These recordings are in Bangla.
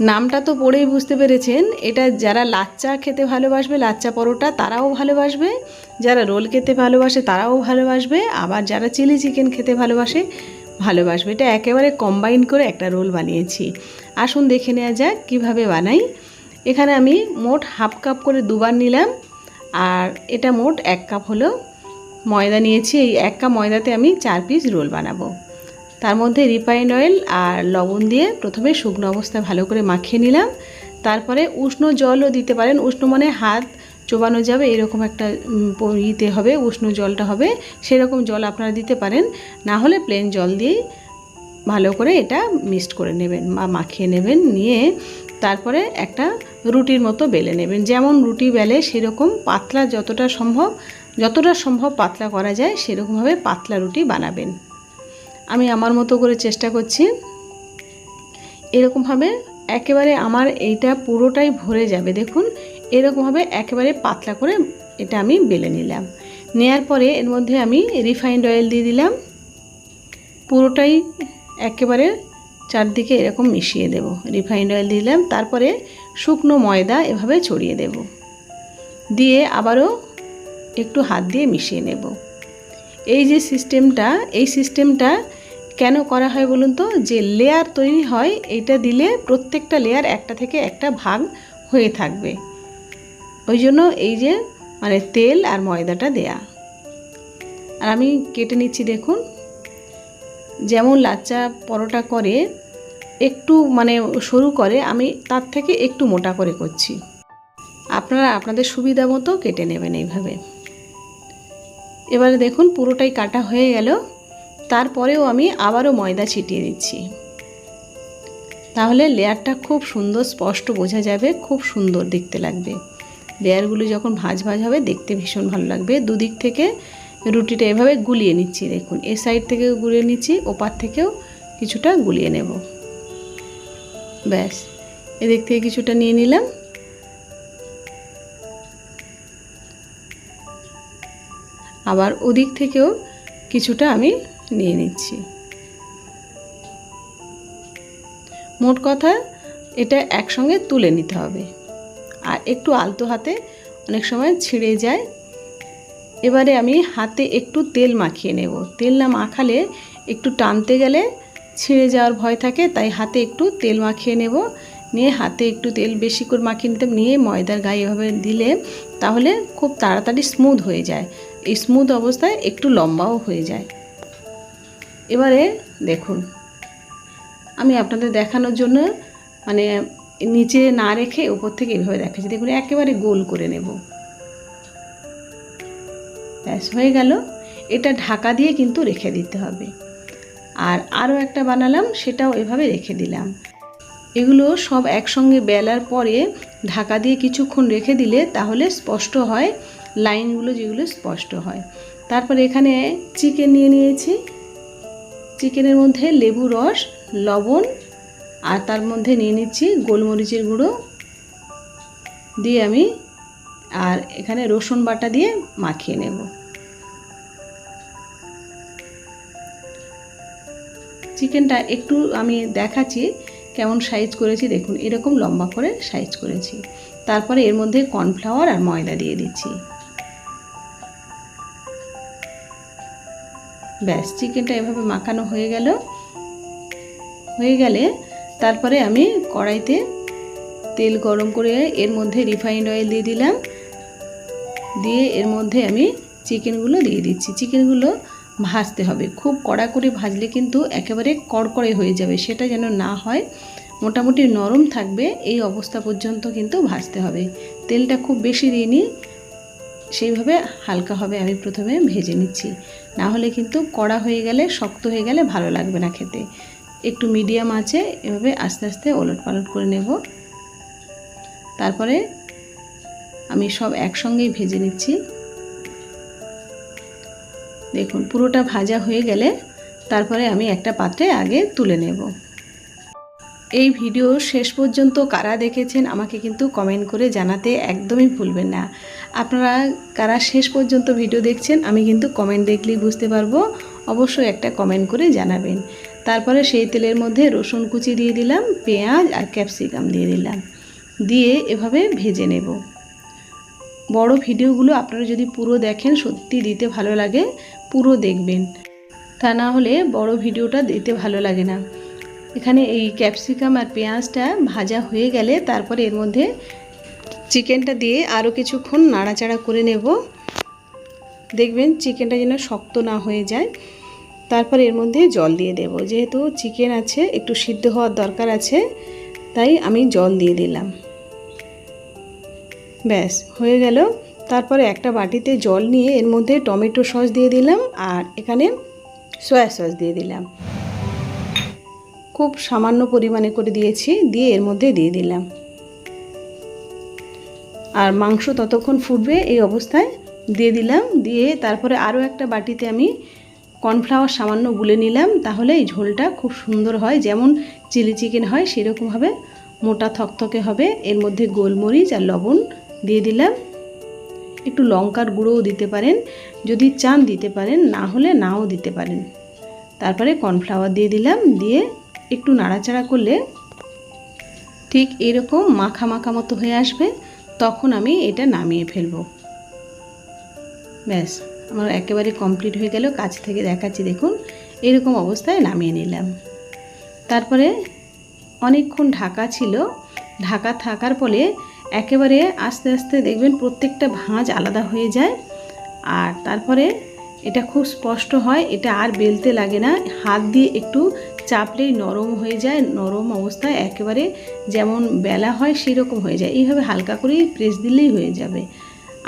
নামটা তো পড়েই বুঝতে পেরেছেন। এটা যারা লাচ্চা খেতে ভালোবাসবে, লাচ্চা পরোটা তারাও ভালোবাসবে। যারা রোল খেতে ভালোবাসে তারাও ভালোবাসবে। আবার যারা চিলি চিকেন খেতে ভালোবাসে, ভালোবাসবে। এটা একেবারে কম্বাইন করে একটা রোল বানিয়েছি। আসুন দেখে নেওয়া যাক কীভাবে বানাই। এখানে আমি মোট হাফ কাপ করে দুবার নিলাম। আর এটা মোট এক কাপ হলো ময়দা নিয়েছি। এই এক কাপ ময়দাতে আমি চার পিস রোল বানাবো। তার মধ্যে রিফাইন্ড অয়েল আর লবণ দিয়ে প্রথমে শুকনো অবস্থায় ভালো করে মাখিয়ে নিলাম। তারপরে উষ্ণ জলও দিতে পারেন। উষ্ণ মানে হাত চোবানো যাবে, এরকম একটা ইতে হবে, উষ্ণ জলটা হবে, সেরকম জল আপনারা দিতে পারেন। না হলে প্লেন জল দিয়েই ভালো করে এটা মিক্সড করে নেবেন বা মাখিয়ে নেবেন, নিয়ে তারপরে একটা রুটির মতো বেলে নেবেন। যেমন রুটি বেলে সেরকম পাতলা যতটা সম্ভব যতটা সম্ভব পাতলা করা যায়, সেরকমভাবে পাতলা রুটি বানাবেন। আমি আমার মতো করে চেষ্টা করছি। এরকমভাবে একেবারে আমার এইটা পুরোটাই ভরে যাবে, দেখুন। এরকমভাবে একেবারে পাতলা করে এটা আমি বেলে নিলাম। নেয়ার পরে এর মধ্যে আমি রিফাইন্ড অয়েল দিয়ে দিলাম। পুরোটাই একেবারে চারদিকে এরকম মিশিয়ে দেব। রিফাইন্ড অয়েল দিলাম, তারপরে শুকনো ময়দা এভাবে ছড়িয়ে দেব। দিয়ে আবারও একটু হাত দিয়ে মিশিয়ে নেব। এই যে সিস্টেমটা এই সিস্টেমটা কেন করা হয় বলুন তো? যে লেয়ার তৈরি হয়, এটা দিলে প্রত্যেকটা লেয়ার একটা থেকে একটা ভাগ হয়ে থাকবে। ওই জন্য এই যে মানে তেল আর ময়দাটা দেয়া। আর আমি কেটে নিচ্ছি দেখুন। যেমন লাচ্চা পরোটা করে, একটু মানে সরু করে, আমি তার থেকে একটু মোটা করে করছি। আপনারা আপনাদের সুবিধা মতো কেটে নেবেন এইভাবে। এবারে দেখুন পুরোটাই কাটা হয়ে গেল। তারপরেও আমি আবারও ময়দা ছিটিয়ে দিচ্ছি। তাহলে লেয়ারটা খুব সুন্দর স্পষ্ট বোঝা যাবে, খুব সুন্দর দেখতে লাগবে। লেয়ারগুলো যখন ভাজ ভাজ হবে, দেখতে ভীষণ ভালো লাগবে। দুদিক থেকে রুটিটা এভাবে গুলিয়ে নিচ্ছি, দেখুন। এ সাইড থেকেও গুলিয়ে নিচ্ছি, ওপার থেকেও কিছুটা গুলিয়ে নেব। ব্যাস, এদিক থেকে কিছুটা নিয়ে নিলাম। আবার ওদিক থেকেও কিছুটা আমি নিয়ে নিচ্ছি। মোট কথা, এটা একসঙ্গে তুলে নিতে হবে। আর একটু আলতো হাতে অনেক সময় ছিঁড়ে যায়। এবারে আমি হাতে একটু তেল মাখিয়ে নেব। তেল না মাখালে একটু টানতে গেলে ছিঁড়ে যাওয়ার ভয় থাকে, তাই হাতে একটু তেল মাখিয়ে নেব। নিয়ে হাতে একটু তেল বেশি করে মাখিয়ে নিতে নিয়ে ময়দার গায়ে এভাবে দিলে তাহলে খুব তাড়াতাড়ি স্মুথ হয়ে যায়। এই স্মুথ অবস্থায় একটু লম্বাও হয়ে যায়। এবারে দেখুন, আমি আপনাদের দেখানোর জন্য মানে নিচে না রেখে উপর থেকে এভাবে দেখাচ্ছি। দেখুন, একেবারে গোল করে নেব। ব্যাস, হয়ে গেল। এটা ঢাকা দিয়ে কিন্তু রেখে দিতে হবে। আর আরও একটা বানালাম, সেটাও এভাবে রেখে দিলাম। এগুলো সব একসঙ্গে বেলার পরে ঢাকা দিয়ে কিছুক্ষণ রেখে দিলে তাহলে স্পষ্ট হয়, লাইনগুলো যেগুলো স্পষ্ট হয়। তারপর এখানে চিকেন নিয়ে নিয়েছি। চিকেনের মধ্যে লেবু রস, লবণ, আর তার মধ্যে নিয়ে নিচ্ছি গোলমরিচের গুঁড়ো দিয়ে আমি, আর এখানে রসুন বাটা দিয়ে মাখিয়ে নেব। চিকেনটা একটু আমি দেখাচ্ছি, কেমন সাইজ করেছি দেখুন, এরকম লম্বা করে সাইজ করেছি। তারপরে এর মধ্যে কর্নফ্লাওয়ার আর ময়দা দিয়ে দিচ্ছি। ব্যাস, চিকেনটা এভাবে মাখানো হয়ে গেল। হয়ে গেলে তারপরে আমি কড়াইতে তেল গরম করে এর মধ্যে রিফাইন্ড অয়েল দিয়ে দিলাম। দিয়ে এর মধ্যে আমি চিকেনগুলো দিয়ে দিচ্ছি। চিকেনগুলো ভাজতে হবে। খুব কড়া করে ভাজলে কিন্তু একেবারে কড়কড়ে হয়ে যাবে। সেটা যেন না হয়, মোটামুটি নরম থাকবে। এই অবস্থা পর্যন্ত কিন্তু ভাজতে হবে। তেলটা খুব বেশি দিইনি। সেইভাবে হালকাভাবে আমি প্রথমে ভেজে নিচ্ছি। না হলে কিন্তু কড়া হয়ে গেলে, শক্ত হয়ে গেলে ভালো লাগবে না খেতে। একটু মিডিয়াম আছে, এভাবে আস্তে আস্তে ওলট পালট করে নেব। তারপরে আমি সব একসঙ্গেই ভেজে নিচ্ছি। দেখুন, পুরোটা ভাজা হয়ে গেলে তারপরে আমি একটা পাত্রে আগে তুলে নেব। এই ভিডিও শেষ পর্যন্ত কারা দেখেছেন আমাকে কিন্তু কমেন্ট করে জানাতে একদমই ভুলবেন না। আপনারা কারা শেষ পর্যন্ত ভিডিও দেখছেন আমি কিন্তু কমেন্ট দেখলেই বুঝতে পারব। অবশ্যই একটা কমেন্ট করে জানাবেন। তারপরে সেই তেলের মধ্যে রসুন কুচি দিয়ে দিলাম, পেঁয়াজ আর ক্যাপসিকাম দিয়ে দিলাম। দিয়ে এভাবে ভেজে নেব। বড় ভিডিওগুলো আপনারা যদি পুরো দেখেন সত্যি দিতে ভালো লাগে, পুরো দেখবেন। তা না হলে বড় ভিডিওটা দিতে ভালো লাগে না। এখানে এই ক্যাপসিকাম আর পেঁয়াজটা ভাজা হয়ে গেলে তারপরে এর মধ্যে চিকেনটা দিয়ে আরও কিছুক্ষণ নাড়াচাড়া করে নেব। দেখবেন চিকেনটা যেন শক্ত না হয়ে যায়। তারপর এর মধ্যে জল দিয়ে দেব। যেহেতু চিকেন আছে, একটু সিদ্ধ হওয়ার দরকার আছে, তাই আমি জল দিয়ে দিলাম। ব্যাস, হয়ে গেল। তারপরে একটা বাটিতে জল নিয়ে এর মধ্যে টমেটো সস দিয়ে দিলাম আর এখানে সয়া সস দিয়ে দিলাম। খুব সামান্য পরিমাণে করে দিয়েছি, দিয়ে এর মধ্যে দিয়ে দিলাম। আর মাংস ততক্ষণ ফুটবে এই অবস্থায়, দিয়ে দিলাম, দিয়ে তারপরে আরও একটা বাটিতে আমি কর্নফ্লাওয়ার সামান্য গুলে নিলাম, তাহলে এই ঝোলটা খুব সুন্দর হয়, যেমন চিলি চিকেন হয় সেরকমভাবে মোটা থকথকে হবে, এর মধ্যে গোলমরিচ আর লবণ দিয়ে দিলাম। একটু লঙ্কার গুঁড়োও দিতে পারেন, যদি চান দিতে পারেন, না হলে নাও দিতে পারেন। তারপরে কর্নফ্লাওয়ার দিয়ে দিলাম, দিয়ে একটু নাড়াচাড়া করলে ঠিক এরকম মাখা মাখা মতো হয়ে আসবে, তখন আমি এটা নামিয়ে ফেলব। ব্যাস, আমার একেবারে কমপ্লিট হয়ে গেল, কাছ থেকে দেখাচ্ছি, দেখুন, এরকম অবস্থায় নামিয়ে নিলাম। তারপরে অনেকক্ষণ ঢাকা ছিল, ঢাকা থাকার ফলে একেবারে আস্তে আস্তে দেখবেন প্রত্যেকটা ভাঁজ আলাদা হয়ে যায়, আর তারপরে এটা খুব স্পষ্ট হয়, এটা আর বেলতে লাগে না, হাত দিয়ে একটু চাপলেই নরম হয়ে যায়, নরম অবস্থায় একেবারে যেমন বেলা হয় সেরকম হয়ে যায়। এইভাবে হালকা করেই প্রেস দিলেই হয়ে যাবে।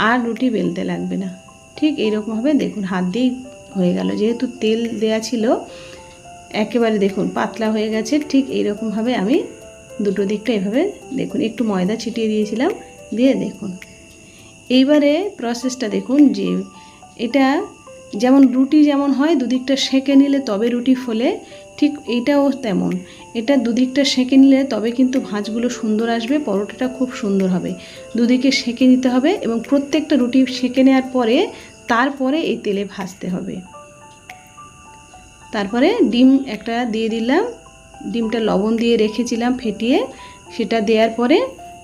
আর রুটি বেলতে লাগবে না। ঠিক এইরকমভাবে দেখুন, হাত দিয়েই হয়ে গেল। যেহেতু তেল দেয়া ছিল, একেবারে দেখুন পাতলা হয়ে গেছে। ঠিক এইরকমভাবে আমি দুটো দিকটা এভাবে দেখুন, একটু ময়দা ছিটিয়ে দিয়েছিলাম, দিয়ে দেখুন। এইবারে প্রসেসটা দেখুন যে এটা যেমন রুটি যেমন হয়, দুদিকটা সেঁকে নিলে তবে রুটি ফোলে, ঠিক এইটাও তেমন। এটা দুদিকটা সেঁকে নিলে তবে কিন্তু ভাঁজগুলো সুন্দর আসবে, পরোটাটা খুব সুন্দর হবে। দুদিকে সেঁকে নিতে হবে এবং প্রত্যেকটা রুটি সেঁকে নেওয়ার পরে, তারপরে এই তেলে ভাজতে হবে। তারপরে ডিম একটা দিয়ে দিলাম, ডিমটা লবণ দিয়ে রেখেছিলাম ফেটিয়ে, সেটা দেওয়ার পরে,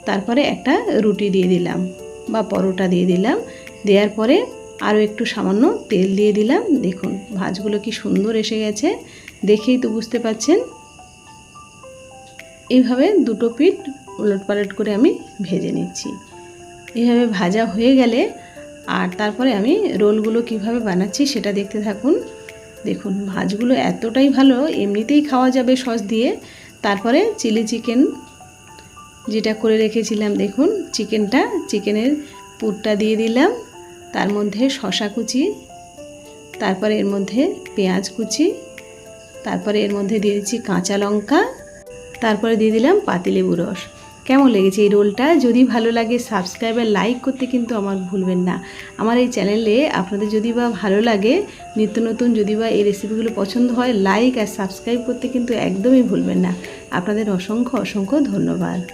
তারপরে একটা রুটি দিয়ে দিলাম বা পরোটা দিয়ে দিলাম। দেওয়ার পরে আরও একটু সামান্য তেল দিয়ে দিলাম। দেখুন, ভাজগুলো কি সুন্দর এসে গেছে। দেখেই তো বুঝতে পাচ্ছেন। এইভাবে দুটো পিঠ উলট পালট করে আমি ভেজে নিচ্ছি। এইভাবে ভাজা হয়ে গেলে আর তারপরে আমি রোলগুলো কীভাবে বানাচ্ছি সেটা দেখতে থাকুন। দেখুন, ভাজগুলো এতটাই ভালো, এমনিতেই খাওয়া যাবে সস দিয়ে। তারপরে চিলি চিকেন যেটা করে রেখেছিলাম, দেখুন, চিকেনটা, চিকেনের পুরটা দিয়ে দিলাম। তার মধ্যে শশা কুচি, তারপরে এর মধ্যে পেঁয়াজ কুচি, তারপরে এর মধ্যে দিয়ে দিচ্ছি কাঁচা লঙ্কা, তারপরে দিয়ে দিলাম পাতিলেবু রস। কেমন লেগেছে এই রোলটা? যদি ভালো লাগে সাবস্ক্রাইব আর লাইক করতে কিন্তু আমার ভুলবেন না। আমার এই চ্যানেলে আপনাদের যদি বা ভালো লাগে, নিত্য নতুন যদি বা এই রেসিপিগুলো পছন্দ হয় লাইক আর সাবস্ক্রাইব করতে কিন্তু একদমই ভুলবেন না। আপনাদের অসংখ্য অসংখ্য ধন্যবাদ।